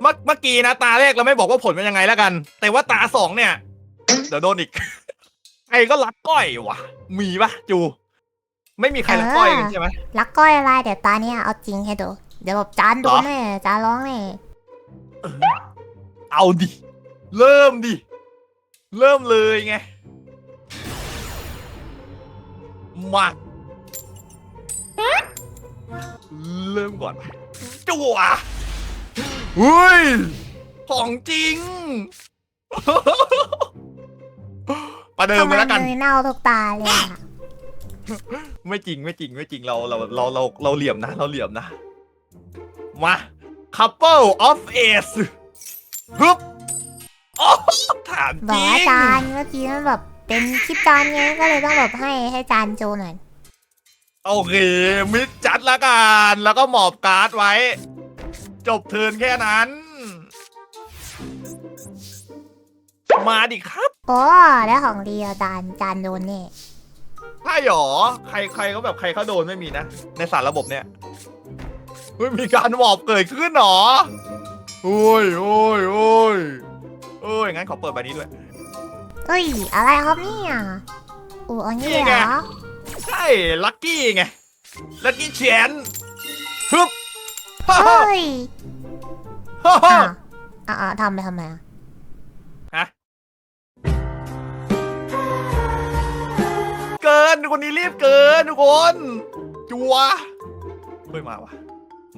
เมื่อเมื่อกี้นะตาแรกเราไม่บอกว่าผลเป็นยังไงแล้วกัน แต่ว่าตาสองเนี่ย เดี๋ยวโดนอีกใครก็รักก้อยวะมีปะจู ไม่มีใครรักก้อยกันใช่ไหมรักก้อยอะไรเดี๋ยวตาเนี่ยเอาจริงให้ดูเดี๋ยวแบบจานโดนเหรอแน่จานร้องแน่เอาดิ เริ่มดิ เริ่มเลยไงมาเริ่มก่อนจั่ว เฮ้ย ของจริง ประเดิมทำไปไมแล้วกันมือเน่าทุกตาเลยอะไม่จริงไม่จริงไม่จริงเราเราเราเราเราเหลี่ยมนะ เราเหลี่ยมนะ มา couple of ace ฮึบโอ้ถามบจอกริว่างจานเมื่อกี้มันแบบเป็นคลิปจานไงก็เลยต้องแบบให้ให้จานโจหน่อยโอเคมิดจัดละกัน แล้วก็หมอบการ์ดไว้ จบเทิร์นแค่นั้น มาดิครับโอ้ได้ของดีอะจานจานโดนแน่ใช่หรอ ใครใครเขาแบบใครเขาโดนไม่มีนะ ในสารระบบเนี่ยเฮ้ยมีการหมอบเกิดขึ้นหรอโอ้ยโอ้ยโอ้ยโอ้ยงั้นขอเปิดใบนี้ด้วยเอ้ย อะไรครับเนี่ยอูอันนี้นี่เหไงรอ ใช่ ลัคกี้ไง ลัคกี้เชนฮึบฮ่า เฮ้ฮ่ายฮ่าฮ่า อะอะอะทำไปทำไมอะฮะ เกินคนนี้รีบเกินทุกคนจัวเฮ้ยมาวะ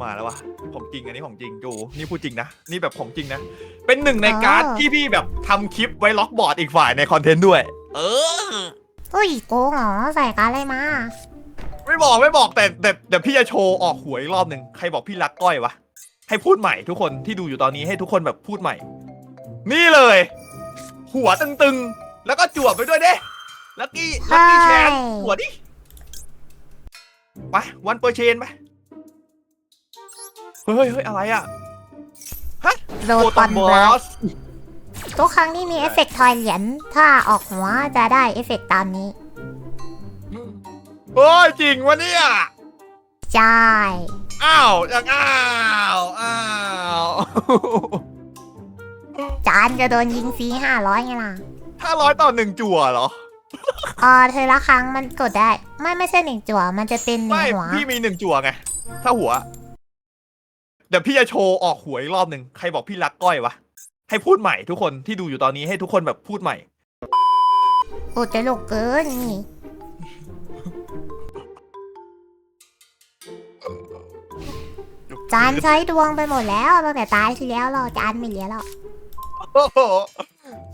มาแล้ววะของจริงอันนี้ของจริงจูนี่พูดจริงนะนี่แบบของจริงนะเป็นหนึ่งในการ์ดที่พี่แบบทำคลิปไว้ล็อกบอร์ดอีกฝ่ายในคอนเทนต์ด้วย เออ เฮ้ยโกงเหรอใส่การดอะไรมา ไม่บอกไม่บอกแต่แต่เดี๋ยวพี่จะโชว์ออกหวยอีกรอบหนึ่งใครบอกพี่รักก้อยวะให้พูดใหม่ทุกคนที่ดูอยู่ตอนนี้ให้ทุกคนแบบพูดใหม่ นี่เลย หัวตึงๆ แล้วก็จวบไปด้วยเด้ลักกี้ลักกี้แชนหัวดิไปวันเปอร์เชนไปเฮ้ยเฮ้ยอะไรอะโรโปตตัอนนบบอลัสสทุกครั้งที่มีเอฟเฟกต์ทอยเหรียญถ้าออกหัวจะได้เอฟเฟกต์ตามนี้ เฮ้ยจริงวะเนี่ยใช่อ้าวยังอ้าวอ้าวจานจะโดนยิงฟรีห้าร้อยไงล่ะห้าร้อยต่อหนึ่งจั่วเหรอเออเธอละครั้งมันกดได้ ไม่ไม่ใช่หนึ่งจั่วมันจะเป็นหนึ่ไม่งหัวพี่มีหนึ่งจั่วไง ถ้าหัว เดี๋ยวพี่จะโชว์ออกหัวอีกรอบหนึ่งใครบอกพี่รักก้อยวะให้พูดใหม่ทุกคนที่ดูอยู่ตอนนี้ให้ทุกคนแบบพูดใหม่ โอ้จะลกเกินนี่ จานใช้ดวงไปหมดแล้วตั้งแต่ตายที่แล้วเราจานไม่เหลือแล้วโอ้โห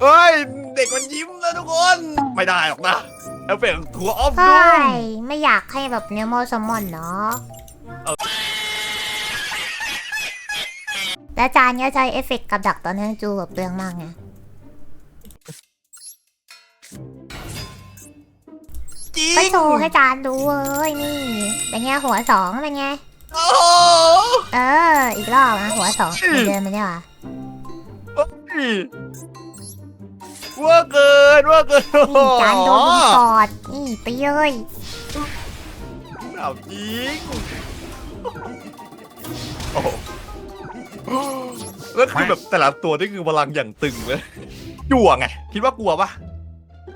เฮ้ย เด็กมันยิ้มแล้วทุกคน ไม่ได้หรอกนะเอฟเฟกต์ทัวออฟใชดู่มไม่อยากให้แบบเนโมสมอนเนาะเออและจานก็ใช้เอฟเฟกต์กับดักตอนนี้จูแบบเปลืองมากไงจริงก็โชว์ให้จานดูเว้ยนี่เป็นไงหัวสองเป็นไงโอ้โห เออ อีกรอบนะหัวสองอืมเดินไปได้หรอเฮ้ยเว่าเกินเว่าเกินนี่จานโดนยิงกอดนี่ตีเลยถามจริงโอ้โหแล้วคือแบบแต่ละตัวนี่คือพลังอย่างตึงเลยจั่วไง คิดว่ากลัวปะ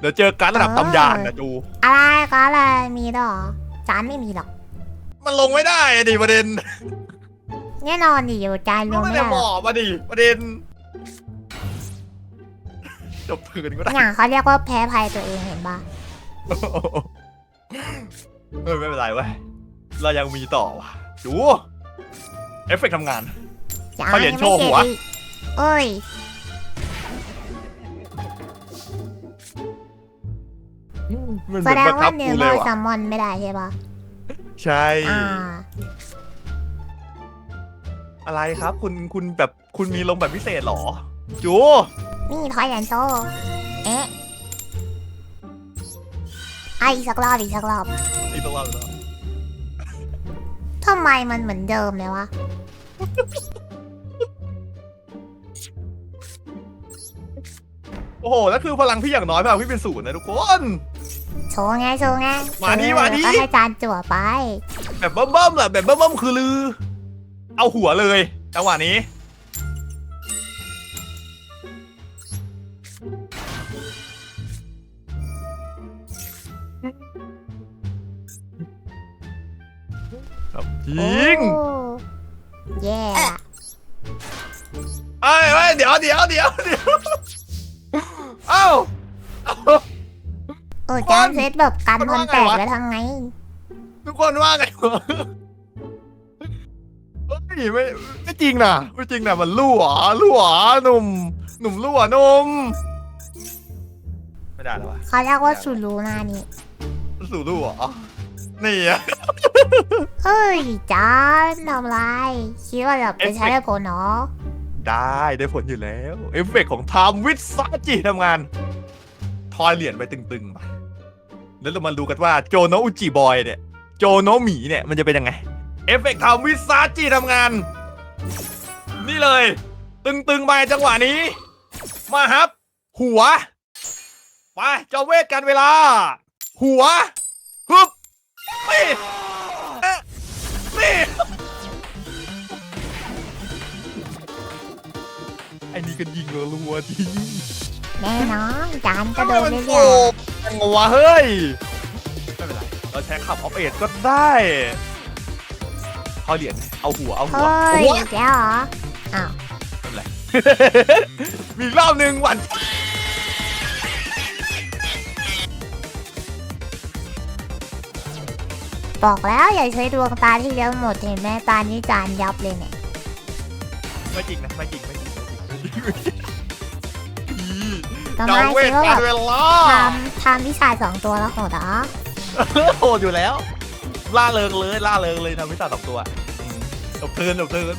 เดี๋ยวเจอการดระดับตำยานนะจูอะไรก็อะไรมีด้วยเหรอจานไม่มีหรอก มันลงไม่ได้อะดิประเด็นแน่นอนดิอยู่จานรก็วมไม่ไม่ได้ได้หบรออกกมาดิประเด็นจบถืนก็ได้ อย่างเขาเรียกว่าแพ้ภัยตัวเองเห็นปะเออไม่เป็นไรเว้ยเรายังมีต่อว่ะดูเอฟเฟกต์ทำงานจานเขาเหรียญยังโชไม่ว์เสหัร็จวอีกเอ้ยมันแสเหมือนดงบังคัว่าบเนกูโมเลยซัว่ะมมอนไม่ได้ใช่ปะ ใช่ อ่า อะไรครับ คุณคุณแบบคุณมีลงแบบพิเศษเหรอ จู นี่ทอยเหรียญโชว์เอ๊ะไอะอีกสักรอบอีกสักรอบ อีกตัวแล้วทำไมมันเหมือนเดิมเลยวะ โอ้โหแล้วคือพลังพี่อย่างน้อยพลังพี่เป็นศูนย์นะทุกคน โชว์ไงโชว์ไงมาดิมานี้วก็ให้จานจั่วไป แบบเบิ่มๆล่ะแบบเบิ่มๆคือลือ เอาหัวเลยจังหวะนี้ ครับยิงโอ้แย่ลเอ้เอ้ยเดี๋ยวเดี๋ยวเดี๋ยวเดี๋ยวเอ้า โอ้จานเซตแบบกันพันแตกแล้วทำไง ทุกคนว่าไงวะเฮ้ยไม่ไม่จริงนะไม่จริงนะมันลู่เหรอลู่เหรอหนุ่มหนุ่มลู่เหรอหนุ่มไม่ได้แล้ววะเขาเรียกว่าสุรูนานี่สู่ลู่เหรอนี่อะเฮ้ยจานทำไรคิดว่าแบบจะใช้ได้ผลเนาะได้ได้ผลอยู่แล้ว เอฟเฟกต์ของไทม์วิทซาจิทำงาน ทอยเหรียญไปตึงๆไป แล้วเรามาดูกันว่าโจโนอุจิบอยเนี่ย โจโนหมีเนี่ยมันจะเป็นยังไง เอฟเฟกต์ไทม์วิทซาจิทำงาน นี่เลย ตึงๆไปจังหวะนี้ มาครับ หัว ไปเจ้าเวทกันเวลา หัวฮึบนี่เอ๊ะนี่ไอ้นี่ก็ยิงรัวๆทีแน่นอนจานกระโดดมันเรื่โกอยง จังวะเฮ้ย ไม่เป็นไร เราใช้ขับออฟเอก็ได้เขาเหรียญเอาหัว เอาๆหัว เฮ้ยหัวอีกแล้วเหรอ อ้าว มีอีกรอบหนึ่งหวันบอกแล้วอย่าใช้ดวงตาที่เลี้ยวหมดเห็นแม่ตานี้จานยับเลยเนี่ย ไม่จริงนะ ไม่จริง ไม่จริงไม่จริงไม่จริง ทำไมเจ้าเวคิทดว่าการแบบเวลาทำทำวิชาสองตัวแล้วโหดเหรอโหดอยู่แล้ว ล่าเริงเลยล่าเริงเลยทำวิชาสองตัวอืมจบเทิร์นจบเทิร์น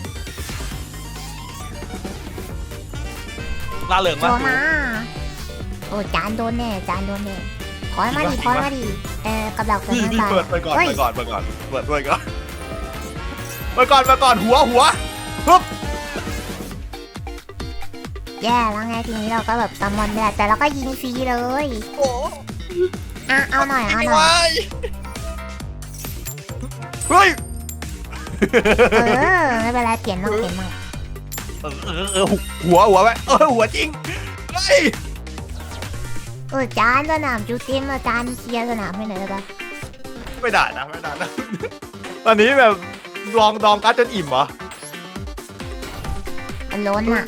ล่าเริงโดมาก นมาโอ้จานโดนแน่จานโดนแน่ถอยมาดิถอยมาดิเออกำลังเกิดนี่น้ำนี่ตาเปิดไปก่อนเฮ้ย ไปก่อนไปก่อนเปิดไปก่อนไปก่อนไปก่อนหัวหัวปึ๊บ แย่แล้วไงทีนี้เราก็แบบซัมมอนไม่ได้แต่เราก็ยิงฟรีเลยโอ้อะเอาหน่อยเอาไม่หน่ไหวอยเฮ้ยเออไม่เป็นไรเปลี่ยนบ้างเปลี่ยนบ้างเออเออเออหัวหัวไปเออหัวจริงเฮ้ยเออจานสนามจูเต็มอาจารย์เคลียร์สนามให้หน่อยได้ปะไม่ได้นะไม่ได้นะตอนนี้แบบดองดองกัดจนอิ่มเหรอมันล้นอะ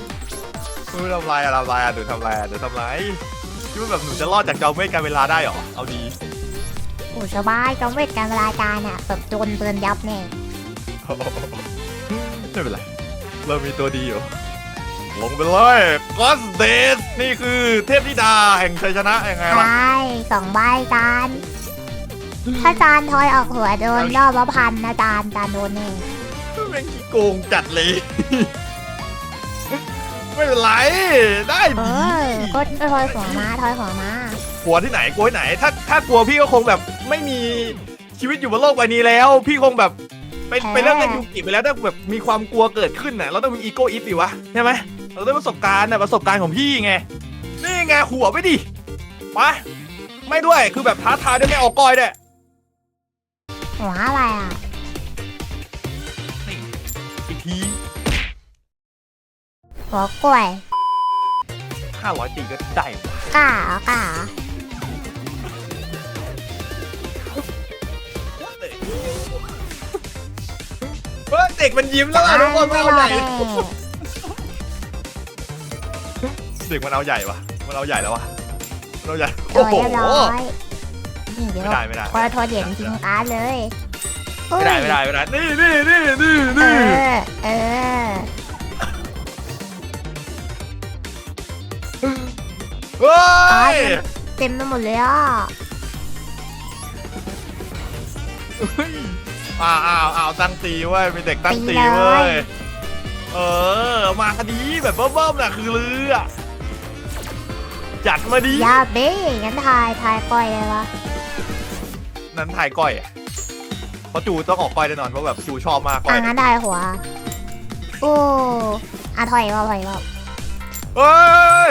เออทำลายอะทำลายอะเดี๋ยวทำลายอะเดี๋ยวทำลายคิดว่าแบบหนูจะรอดจากจอมเวทการเวลาได้เหรอ เอาดีโอ้สบายจอมเวทการเวลาจานอะแบบโดนเบิร์นยับแน่ไม่เป็นไร เรามีตัวดีอยู่ ลงไปเลยก็สเดสนี่คือเทพธิดาแห่งชัยชนะยังไงใชวะ่สองใบจานถ้าจานทอยออกหัวโดนรอบละพันนะจานจานโดนแน่แม่งขี้โกงจัดเลย ไม่เป็นไร ได้เอดีอก็ทอยหัวมาทอยหัวมา กลัวที่ไหนกลัวที่ไหน ถ้าถ้ากลัวพี่ก็คงแบบไม่มีชีวิตอยู่บนโลกใบนี้แล้ว พี่คงแบบไปไปเรื่องเล่นยูกิไปแล้วถ้าแบบมีความกลัวเกิดขึ้นน่ะเราต้องมีอีโก้อิฟดิวะใช่ไหมเราได้ประสบการณ์น่ะประสบการณ์ของพี่ไงนี่ไงหัวไปดิมาไม่ด้วยคือแบบท้าทายด้วยไม่ออกก้อยด้วยหัวอะไรอะ หัวกล้วยห้าร้อยตีก็ได้วะกล้าเหรอกล้าเหรอเฮ้ยเด็กมันยิ้มแล้วอะทุกคนมันไม่เอารใหอญ่ดแน่เด็กมันเอาใหญ่วะมันเอาใหญ่แล้ววะมันเอาใหญ่โดโอ้ยโห เรียบร้อยนี่เดี๋ยวไม่ได้ไม่ได้พอทอยเหรียญทิ้งการ์ดเลยเฮ้ยไม่ได้ไม่ได้ไม่ได้ นี่นี่นี่นี่เอนี่ เฮ้ยเต็มไปหมดเลยอะอ้าวอ้าวอ้าวตั้งตีเว้ยเป็นเด็กตั้งตีตีเลยเว้ยเออ มาดีแบบเบิ้มๆน่ะคือเรือจัดมาดียาเบ้งั้นทายทายก้อยเลยวะนั้นถ่ายก้อยอะเพราะจูต้องออกก้อยแน่นอนเพราะแบบจูชอบมากก้ออะยงั้นทายหัว โอ้อะถอยว่าถอยว่าเฮ้ย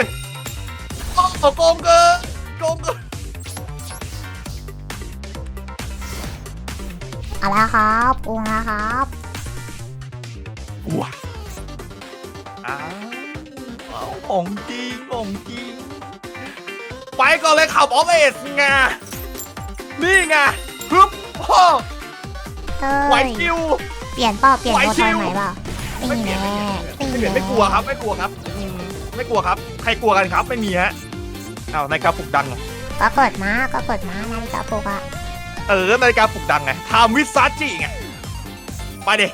โอ้โหโกงเกินโกงเกินเอาละครับองค์ละครับว้าอ้าวของจริงของจริง ไปก่อนเลยขับออฟเอสไงนี่ไงฮึบโอ้เฮ้ไหวย คิว เปลี่ยนเปล่าเปลี่ยนไหวโบชิทอยวใหม่เปล่าไม่นี่เปลี่ยนแน่ไม่เปลี่ยนนี่ไม่เปลี่ยนไม่กลัวครับ ไม่กลัวครับอืมไม่กลัวครับ ใครกลัวกันครับ ไม่มีฮะ อ้าวนาฬิกาปลุกดังเหรอก็กดมาก็กดมานาฬิกาปลุกอะเออนาฬิกาปลุกดังไงไทม์วิซาจิไงไปดิ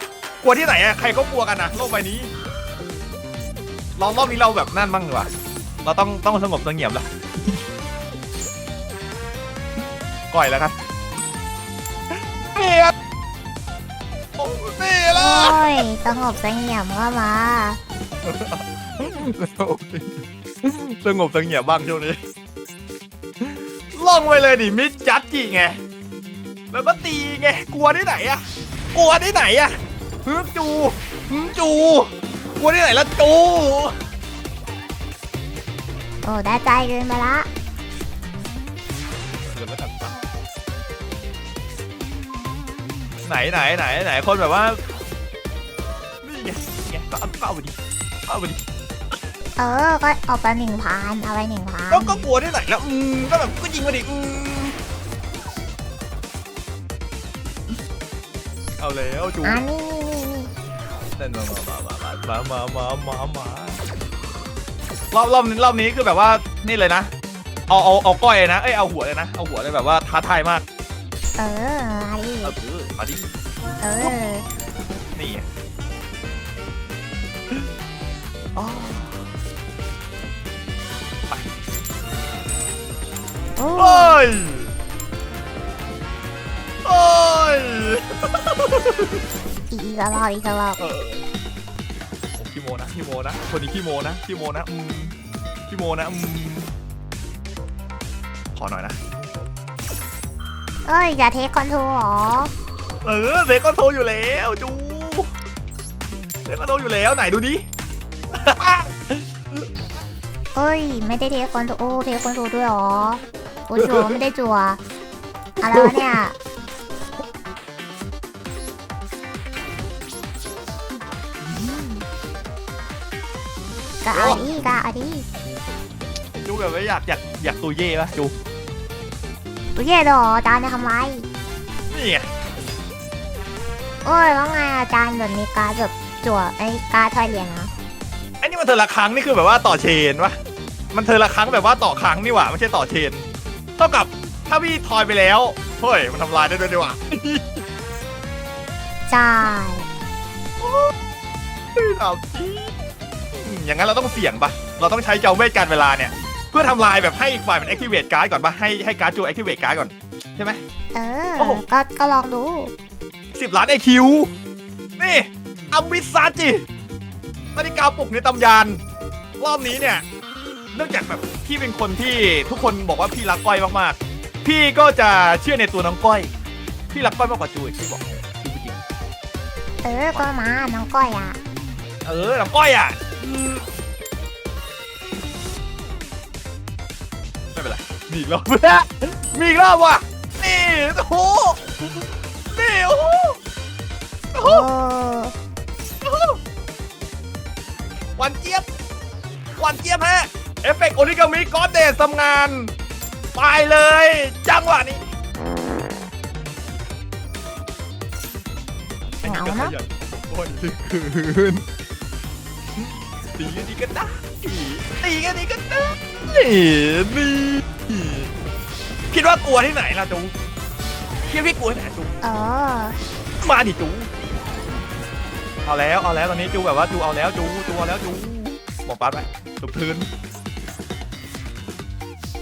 กลัวที่ไหนอะใครก็กลัวกันนะโลกใบนี้ลองรอบนี้เราแบบนั่นบ้างดีกว่าเราต้องต้องสงบเสงี่ยมละก่อยแล้วครับเฮียโอ้นี่ละโอ้ยสงบเสงี่ยมก็มา สงบเสงี่ยมบ้างช่วงนี้ล่องไปเลยดิมิดจัดจีไงแล้วก็ตีไงกลัวที่ไหนอะกลัวที่ไหนอะฮึจูฮึจูกลัวที่ไหนละจูโอ้ได้ใจเกินไปละเกิดแล้วกันปะไหนไหนไหนไหนคนแบบว่านี่ไงนี่ไงก็เอาก็เอาไปดิก็เอาไปดิ เออ ก็เอาไปหนึ่งพันเอาไปหนึ่งพันก็ก็กลัวที่ไหนแล้วอืมก็แบบก็ยิงมาดิอืมเอาแล้วจูอะนี่นี่นี่นี่เล่นมามามามามามามามารอบรอบนี้รอบนี้คือแบบว่านี่เลยนะเอาเอาเอาก้อยเลยนะเอ้ยเอาหัวเลยนะเอาหัวเลยแบบว่าท้าทายมากเออมาดิเออมาดิเออนี่อ๋อโอ้ ยโอ้ยอีกอีกรอบอีกรอบเออโอ้ขี้โมนะขี้โมนะคนนี้ขี้โมนะขี้โมนะอืมขี้โมนะอืมขอหน่อยนะ เอ้ย อย่าเทคคอนโทรลหรอ เออเด็กก็โทรอยู่แล้วจูเด็กก็โทรอยู่แล้วไหนดูดิเอ้ย ไม่ได้เทคคอนโทรลโอ้เทคคอนโทรลด้วยหรอ โอ้จัวไม่ได้จัวอะไรวะเนี่ยก็เอาดิก็เอาดิจูแบบว่าอยากอยากอยากตัวเย่ปะจูโอเคเหรออาจารย์จะทำไรนี่ไงโอ้ยแล้วไงอาจารย์แบบมีการดแบบจั่วไอ้การดทอยเหรียญนะไอ้นี่มันเธอละครั้งนี่คือแบบว่าต่อเชนวะมันเธอละครั้งแบบว่าต่อครั้งนี่หว่าไม่ใช่ต่อเชน เท่ากับถ้าพี่ทอยไปแล้วเฮ้ยมันทำลายได้ด้วยดีหว่าใช่เอาจริงอืมอย่างนั้นเราต้องเสี่ยงปะเราต้องใช้เจ้าเวทการเวลาเนี่ย เพื่อทำลายแบบให้อีกฝ่ายมัน activate การ์ดก่อนปะให้ให้การ์ดจู activate การ์ดก่อน ใช่ไหม เออ โอ้โห ก็ก็ลองดู สิบล้านไอคิวนี่อัมวิซาจินาฬิกาปลุกในตำยาน รอบนี้เนี่ย เนื่องจากแบบพี่เป็นคนที่ทุกคนบอกว่าพี่รักก้อยมากๆ พี่ก็จะเชื่อในตัวน้องก้อย พี่รักก้อยมากกว่าจูอีกพี่บอกจูจริงเออก็มาน้องก้อยอะๆเออน้องก้อยอะอืมไม่เป็นไรมีอีกรอบ มีอีกรอบว่ะนี่โอ้โหนี่โอ้โหโอ้โหโอ้หวันเจี๊ยบหวันเจี๊ยบฮะ เอฟเฟกต์โอริกามิก็เดสทำงาน ไปเลย จังหวะนี้เหงาเนอะโอ้ยคืนตีกันดีกันได้ตีกันดีกันได้นี่คิดว่ากลัวที่ไหนล่ะจูคิดว่าพี่กลัวที่ไหนจูเออมาดิจูเอาแล้วเอาแล้วตอนนี้จูแบบว่าจูเอาแล้วจูจูเอาแล้วจูบอกปัดไปตุบพื้น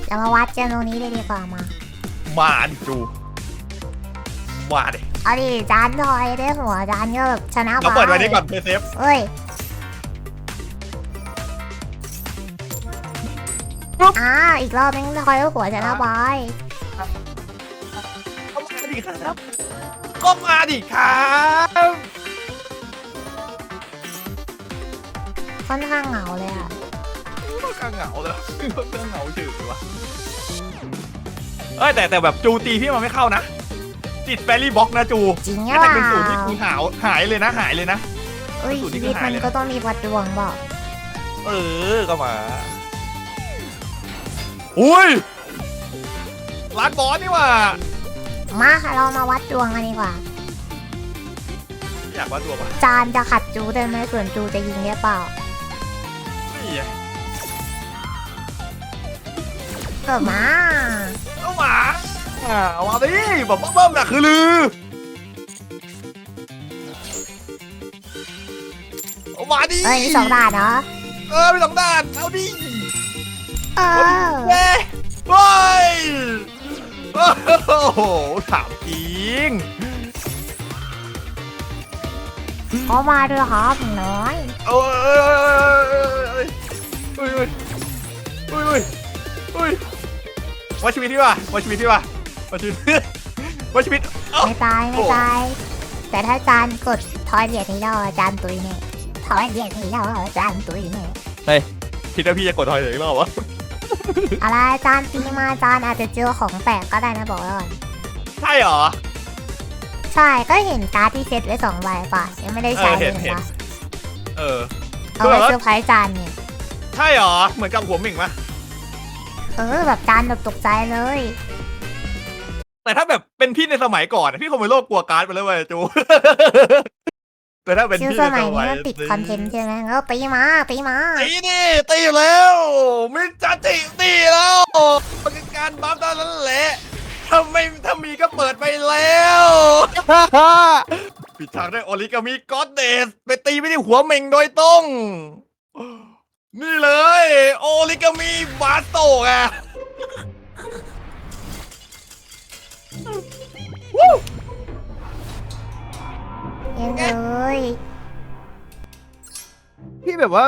เรามาวัดกันตรงนี้เลยดีกว่ามามาดิจู มาดิเอาดิจานทอยได้หัวจานก็แบบชนะเราเปิดไว้นี้ก่อนเพย์เซฟเอ้ยอ่าอีกรอบนึงทอยก็หัวชนะบอยก็มาดิครับก็มาดิครับค่อนข้างเหงาเลยอะ ก็กางเหงาเลยก็กางเหงาจืดวะเอ้ยแต่แต่แบบจูตีพี่มันไม่เข้านะ ติดแฟรี่บ็อกนะจูจริงถ้าเปแต่ล่าเป็นศูนย์นี่คือหาวหายเลยนะหายเลยนะ เอ้ยสูตรนี้ชีก็วิตหายมันเลยก็ต้องมีวัดดวงบอกเออก็มาอุ้ยร้านบอสนี่หว่ามาเรามาวัดดวงกันดีกว่า อยากวัดตัวปะจานจะขัดจูได้ไหมส่วนจูจะยิงได้เปล่า นี่ไง เออมาเอาหมาอ่าเอามาดิแบบเบิ้มๆน่ะคือลือเอามาดิเอ้ยมีสองด่านเหรอเออมีสองด้านเอาดิเออเย้เฮ้ยโอ้โหถามจริงเขามาด้วยครับหนูน้อย เอ้ย ว่าชีวิตที่ว่าว่าชีวิตที่ว่าว่าชีวิตว่าชีวิตเอ้า ไม่ตายไม่ตาย แต่ถ้าจานกดทอยเหรียญนี้เราจานตุยเนี่ยทอยเหรียญนี้เราจานตุยเนี่ยคิดว่าพี่จะกดทอยอีกรอบวะอะไรจานตีมาจานอาจจะเจอของแปลกก็ได้นะบอกไว้ก่อนใช่เหรอ ใช่ก็เห็นการ์ดที่เซตไว้สองใบป่ะยังไม่ได้ใช้เออเลเห็ยนเห็นป่ะเออ เอาไว้เซอร์ไพรส์จานเนี่ยใช่เหรอ เหมือนกับหัวหมิงไหม เออแบบจานแบบตกใจเลย แต่ถ้าแบบเป็นพี่ในสมัยก่อนอะพี่คงเป็นโรคกลัวการ์ดไปเลยเว้ยจู แต่ถ้าเป็นชื่อพี่สในมัยสนี้มัยมันติดคอนเทนต์ใช่ไหมก็ตีมาตีมา ตีนี่ตีอยู่แล้วมิจัติตีแล้วมันคือการบัฟเท่านั้นแหละถ้าไม่ถ้ามีก็เปิดไปแล้ว ปิดฉากด้วยโอริกามิก็อดเดสไปตีไม่ได้หัวเมงโดยตรง นี่เลย โอริกามิบาโตะอะยังเลยพี่แบบว่า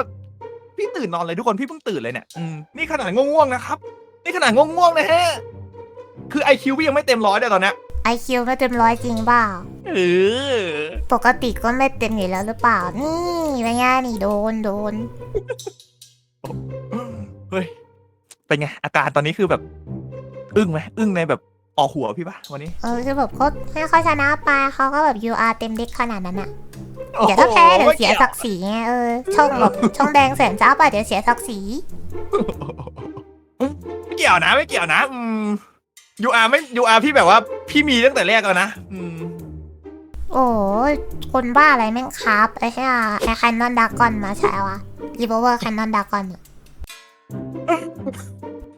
พี่ตื่นนอนเลยทุกคนพี่เพิ่งตื่นเลยเนี่ยอืมนี่ขนาดง่วงๆนะครับ นี่ขนาดง่วงๆนะฮะ คือไอคิวพี่ยังไม่เต็มร้อยเลยตอนเนี้ยไอคิวไม่เต็มร้อยจริงเปล่า เออปกติก็ไม่เต็มอยู่แล้วหรือเปล่า นี่เป็นไงนี่โดนโดน เฮ้ย เป็นไง อาการตอนนี้คือแบบ อึ้งไหมอึ้งในแบบออกหัวพี่ปะวันนี้ เออคือแบบเขาให้เขาชนะไปเขาก็แบบ UR เต็มเด็กขนาดนั้นอะเดี๋ยวถ้าแพ้เดี๋ยวเสียศักดิ์ศรีไงเออช่องแบบช่องแดงแสนจ้าป่ะเดี๋ยวเสียศักดิ์ศรีไม่เกี่ยวนะ ไม่เกี่ยวนะอืมยูอาร์ไม่ยูอาร์พี่แบบว่า พี่มีตั้งแต่แรกแล้วนะอืมโอ้ยคนบ้าอะไรแม่งครับไอ้แค่ไอ้แคนนอนดากอนมาใช่วะ รีเวอร์แคนนอนดากอน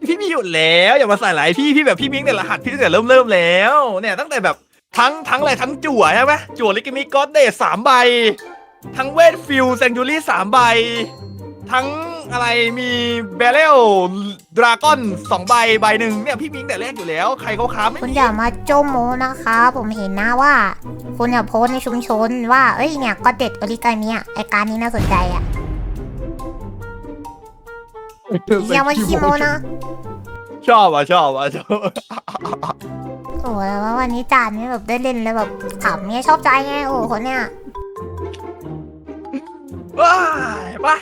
พี่มีอยู่แล้วอย่ามาใส่หลายพี่พี่แบบพี่มีตั้งแต่รหัสพี่ตั้งแต่เริ่มเริ่มแล้ว เนี่ยตั้งแต่แบบทั้งทั้งอะไรทั้งจั่วใช่ไหมจั่วลิกิมิก็อดเดสสามใบ ทั้งเวทฟิลแซงจูรี่สามใบ ทั้งอะไรมีเบลเลลดราก้อนสองใบใบหนึ่งเนี่ยพี่มีตั้งแต่แรกอยู่แล้ว ใครเขาค้าไม่คุณมีอย่ามาโจมโมนะคะ ผมเห็นนะว่าคุณอย่าโพสต์ในชุมชนว่าเอ้ยเนี่ยก็เด็ดอริกามิอะไอการนี้น่าสนใจอะ อย่ามาขี้โมนะชอบอะชอบอะชอบโอ้แล้วว่าวันนี้จานนี่แบบได้เล่นแล้วแบบขำเนี่ยชอบใจไงโอ้คนเนี่ยว้ายไปะ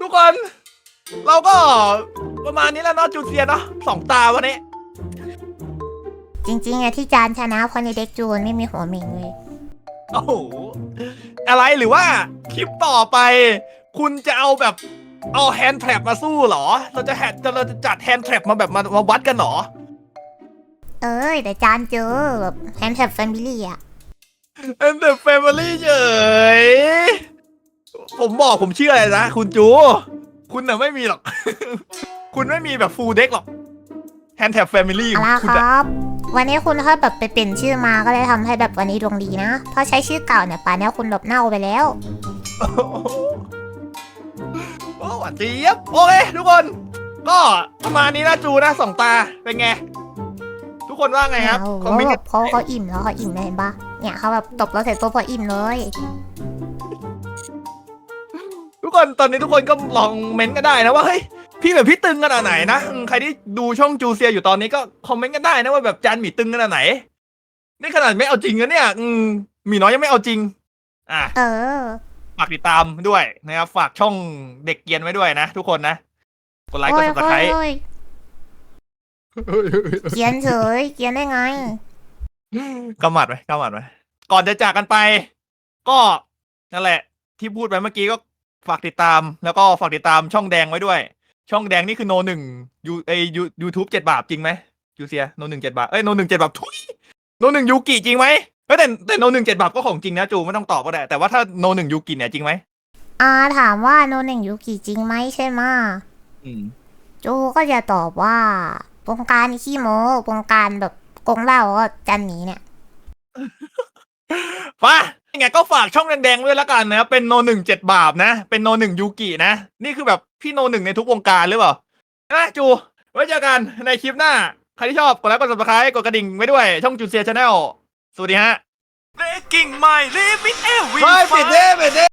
ทุกคน เราก็ประมาณนี้แล้วเนาะจูเซียเนาะสองตาวันนี้ จริงๆอะที่จานชนะเพราะในเด็กจูนไม่มีหัวเหม่งเลยโอ้โหอะไรหรือว่าคลิปต่อไป คุณจะเอาแบบ เอาแฮนด์แทร็บมาสู้เหรอ เราจะแฮนเราจะจัดแฮนด์แทร็บมาแบบมามาวัดกันเหรอ เอ้ยแต่จานเจอแบบแฮนด์แท็บแฟมิลี่อะเอ็นเดอร์แฟมิลี่เฉยผมบอกผมเชื่อเลยนะคุณจู คุณน่ะไม่มีหรอก คุณไม่มีแบบฟูลเด็กหรอกแฮนด์แท็บแฟมิลี่เอาละคุณคจะรับ วันนี้คุณถ้าแบบไปเปลี่ยนชื่อมาก็เลยทำให้แบบวันนี้ดวงดีนะถ้าใช้ชื่อเก่าเนี่ยป่านนี้คุณแบบเน่าไปแล้ว โอ้ห วานเจี๊ยบโอเคทุกคน ก็ประมาณนี้นะจูนะสองตาเป็นไง ทุกคนว่าไงครับโอ้คอมเมนต์แบบเขาเขาอิ่มแล้วเขาอิ่มเลยเห็นปะเนี่ยเขาแบบตบเราเสร็จตัวพออิ่มเลย ทุกคนตอนนี้ทุกคนก็ลองเมนต์กันได้นะว่าเฮ้ยพี่แบบพี่ตึงขนาดไหนนะอืมใครที่ดูช่องจูเซียอยู่ตอนนี้ก็คอมเมนต์กันได้นะว่าแบบจานหมีตึงขนาดไหนนี่ขนาดไม่เอาจริงนะเนี่ยอืมหมีน้อยยังไม่เอาจริง อะ เออ ฝากติดตามด้วยนะครับ ฝากช่องเด็กเกรียนไว้ด้วยนะ ทุกคนนะ กดไลค์กโอ้ดยซับสโอ้ไครยต์โอ้ยเขียนเฉยเขียนได้ไงกำหมัดไหมกำหมัดไหมก่อนจะจากกันไป ก็นั่นแหละ ที่พูดไปเมื่อกี้ก็ฝากติดตาม แล้วก็ฝากติดตามช่องแดงไว้ด้วย ช่องแดงนี่คือโนหนึ่งยูไอยูยูทูบเจ็ดบาทจริงไหมยูเซียโนหนึ่งเจ็ดบาทเอ้ยโนหนึ่งเจ็ดบาททุยโนหนึ่งยูกิจริงไหม เฮ้ยแต่แต่โนหนึ่งเจ็ดบาทก็ของจริงนะจูไม่ต้องตอบก็ได้ แต่ว่าถ้าโนหนึ่งยูกิเนี่ยจริงไหมอ่าถามว่าโนหนึ่งยูกิจริงไหมใช่ไหมะอืมจูก็จะตอบว่าวงการขี้โม้วงการแบบโกงเหล้าก็จันหนีเนี่ยมายังไงก็ฝากช่องแดงๆด้วยละกันนะครับเป็นโนหนึ่งเจ็ดบาทนะ เป็นโนหนึ่งยูกินะ นี่คือแบบพี่โนหนึ่งในทุกวงการหรือเปล่านะจู ไว้เจอกันในคลิปหน้า ใครที่ชอบกดไลค์กด subscribe กดกระดิ่งไว้ด้วย ช่องจูเซียชาแนล สวัสดีฮะ Making my living every ไม่ปิดเด้ปิดเด้